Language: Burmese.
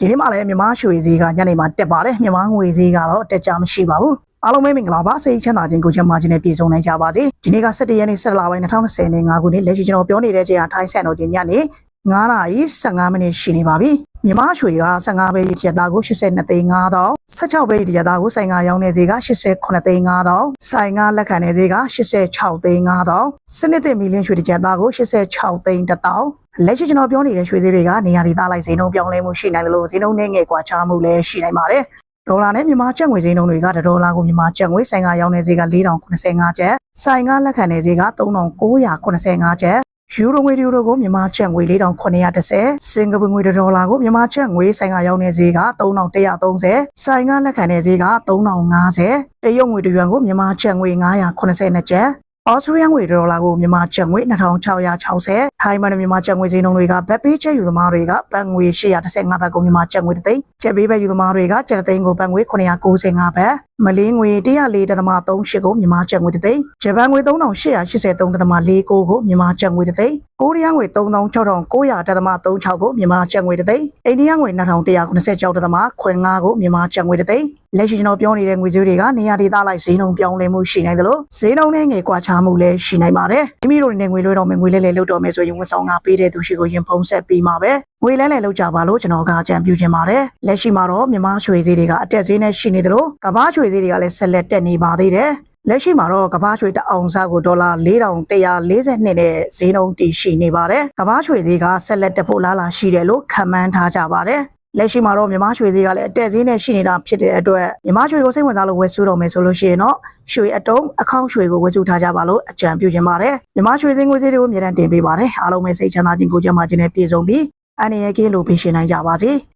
ဒီနေ့မှလည်းမြန်မာရွှေဈေးကညနေမှာတက်ပါတယ်မြန်မာငွေဈေးကတော့တက်ကြမရှိပါဘူးအားလုံးပဲမင်္ဂလာပါစိတ်ချမ်းသာခြင်းကိုချမ်းသာခြင်းနဲ့ပြည့်စုံနိုင်ကြပါစေဒီနေ့က17ရက်နေ့17လပိုင်း2020年5ခုနှစ်လက်ရှိကျွန်တော်ပြောနေတဲ့ချိန်ကထိုင်းဆန်တော်ချင်းညနေ 9နာရီ15မိနစ်ရှိနေပါပြီမြန်မာရွှေက15ပဲရတာကို82သိန်း5000 16ပဲရတာကိုဆိုင်ကရောင်းနေဈေးက89သိန်း5000ဆိုင်ကလက်ခံနေဈေးက86သိန်း5000စနစ်တင်မီလင်းရွှေတစ်ကြက်သားကို86သိန်း1000လက်ရှိကျွန်တော်ပြောနေတဲ့ရွှေဈေးတွေကနေရာဒေသလိုက်ဈေးနှုန်းပြောင်းလဲမှုရှိနိုင်တယ်လို့ဈေးနှုန်းနဲ့ငယ်ကွာခြားမှုလည်းရှိနိုင်ပါတယ်ဒေါ်လာနဲ့မြန်မာကျပ်ငွေဈေးနှုန်းတွေကဒေါ်လာကိုမြန်မာကျပ်ငွေဆိုင်ကရောင်းနေဈေးက4085ကျပ်ဆိုင်ကလက်ခံနေဈေးက3985ကျပ် ယူရိုငွေယူရိုကိုမြန်မာကျပ်ငွေ4930စင်ကာပူငွေဒေါ်လာကိုမြန်မာကျပ်ငွေဆိုင်ကရောင်းနေဈေးက3130ဆိုင်ကလက်ခံနေဈေးက3050တရုတ်ငွေတရွမ်ကိုမြန်မာကျပ်ငွေ982ကျပ် ဩစတြေးလျငွေဒေါ်လာကိုမြန်မာကျပ်ငွေ2660ထိုင်းမန်မြန်မာကျပ်ငွေဈေးနှုန်းတွေကဘက်ပေးချက်ယူသမားတွေကဘတ်ငွေ815ဘတ်ကိုမြန်မာကျပ်ငွေတစ်သိန်းချက်ပေးဘက်ယူသမားတွေကကျပ်တစ်သိန်းကိုဘတ်ငွေ995ဘတ်မလေးငွေ104.38ကိုမြန်မာကျပ်ငွေတစ်သိန်းဂျပန်ငွေ3883.49ကိုမြန်မာကျပ်ငွေတစ်သိန်းကိုရီးယားငွေ36,900.36ကိုမြန်မာကျပ်ငွေတစ်သိန်းအိန္ဒိယငွေ2196.5ခွင်5ကိုမြန်မာကျပ်ငွေတစ်သိန်း လက်ရှိကျွန်တော်ပြောနေတဲ့ငွေကြေးတွေကနေရာဒေသလိုက်ဈေးနှုန်းပြောင်းလဲမှုရှိနိုင်တယ်လို့ဈေးနှုန်းနဲ့ငယ်ကွာခြားမှုလည်းရှိနိုင်ပါတယ်မိမိတို့နဲ့ငွေလွှဲတော့မယ်ငွေလဲလဲလုပ်တော့မယ်ဆိုရင်ဝန်ဆောင်ကပေးတဲ့သူရှိကိုရင်ဖုံးဆက်ပြီးမှာပဲငွေလဲလဲလုပ်ကြပါလို့ကျွန်တော်ကအကြံပြုချင်ပါတယ်လက်ရှိမှာတော့မြန်မာရွှေဈေးတွေကအတက်ဈေးနဲ့ရှိနေတယ်လို့ကမ္ဘာရွှေဈေးတွေကလည်းဆက်လက်တက်နေပါသေးတယ်လက်ရှိမှာတော့ကမ္ဘာရွှေတအောင်စားကိုဒေါ်လာ4142နဲ့ဈေးနှုန်းတည်ရှိနေပါတယ်။ကမ္ဘာရွှေဈေးကဆက်လက်တက်ဖို့လားလာရှိတယ်လို့ခန့်မှန်းထားကြပါတယ်။ လက်ရှိမှာတော့မြန်မာရွှေဈေးကလည်းအတက်ဈေးနဲ့ရှိနေတာဖြစ်တဲ့အတွက်မြန်မာရွှေကိုစိတ်ဝင်စားလို့ဝယ်စုတော့မယ်ဆိုလို့ရှိရင်တော့ရွှေအတုံးအခေါင့်ရွှေကိုဝယ်စုထားကြပါလို့အကြံပြုချင်ပါတယ်။မြန်မာရွှေဈေးငွေဈေးတွေကိုအမြဲတမ်းတင်ပေးပါတယ်။အားလုံးပဲစိတ်ချမ်းသာခြင်းကိုကြမ်းမာခြင်းနဲ့ပြည့်စုံပြီးအနေရကင်းလို့ပေးရှင်နိုင်ကြပါစေ။